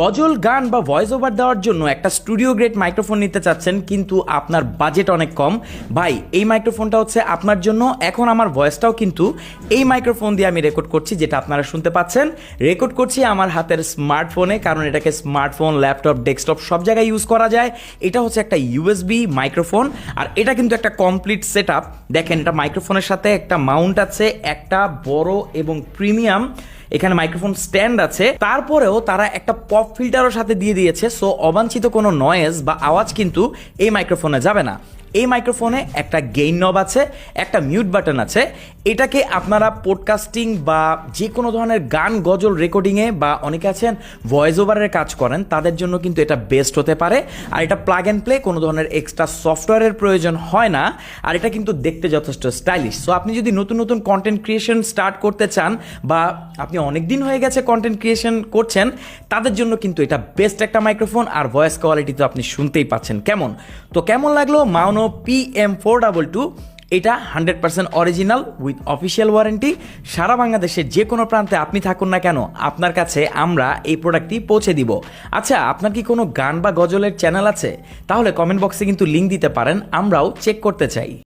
গজল, গান বা voice over দেওয়ার জন্য একটা স্টুডিও গ্রেড মাইক্রোফোন নিতে চাচ্ছেন, কিন্তু আপনার বাজেট অনেক কম। ভাই, এই মাইক্রোফোনটা হচ্ছে আপনার জন্য, এখন আমার ভয়েসটাও কিন্তু এই মাইক্রোফোন দিয়ে আমি রেকর্ড করছি, যেটা আপনারা শুনতে পাচ্ছেন। রেকর্ড করছি আমার হাতের স্মার্টফোনে কারণ এটাকে স্মার্টফোন ল্যাপটপ ডেস্কটপ সব জায়গায় ইউজ করা যায়। এটা হচ্ছে একটা ইউএসবি মাইক্রোফোন আর এটা কিন্তু একটা কমপ্লিট সেট দেখেন, এটা মাইক্রোফোনের সাথে একটা মাউন্ট আছে, একটা বড় এবং প্রিমিয়াম এখানে মাইক্রোফোন স্ট্যান্ড আছে। তারপরেও তারা একটা পপ ফিল্টারও সাথে দিয়ে দিয়েছে সো অবাঞ্ছিত কোনো নয়েজ বা আওয়াজ কিন্তু এই মাইক্রোফোনে যাবে না। এই মাইক্রোফোনে একটা গেইন নব আছে, একটা মিউট বাটন আছে। এটাকে আপনারা পডকাস্টিং বা যে কোনো ধরনের গান গজল রেকর্ডিংয়ে বা অনেকে আছেন ভয়েস ওভারের কাজ করেন, তাদের জন্য কিন্তু এটা বেস্ট হতে পারে। আর এটা প্লাগ অ্যান্ড প্লে কোনো ধরনের এক্সট্রা সফটওয়্যারের প্রয়োজন হয় না। আর এটা কিন্তু দেখতে যথেষ্ট স্টাইলিশ সো আপনি যদি নতুন নতুন কন্টেন্ট ক্রিয়েশন স্টার্ট করতে চান বা আপনি অনেক দিন হয়ে গেছে কন্টেন্ট ক্রিয়েশন করছেন, তাদের জন্য কিন্তু এটা বেস্ট একটা মাইক্রোফোন আর ভয়েস কোয়ালিটি তো আপনি শুনতেই পাচ্ছেন। কেমন? তো কেমন লাগল? Maono P M four double two এটা hundred percent original with official warranty সারা বাংলাদেশের যে কোনো প্রান্তে আপনি থাকুন না কেন, আপনার কাছে আমরা এই প্রোডাক্টটি পৌঁছে দিব। আচ্ছা আপনার কি কোনো গান বা গজলের চ্যানেল আছে? তাহলে কমেন্ট বক্সে কিন্তু লিঙ্ক দিতে পারেন, আমরাও চেক করতে চাই।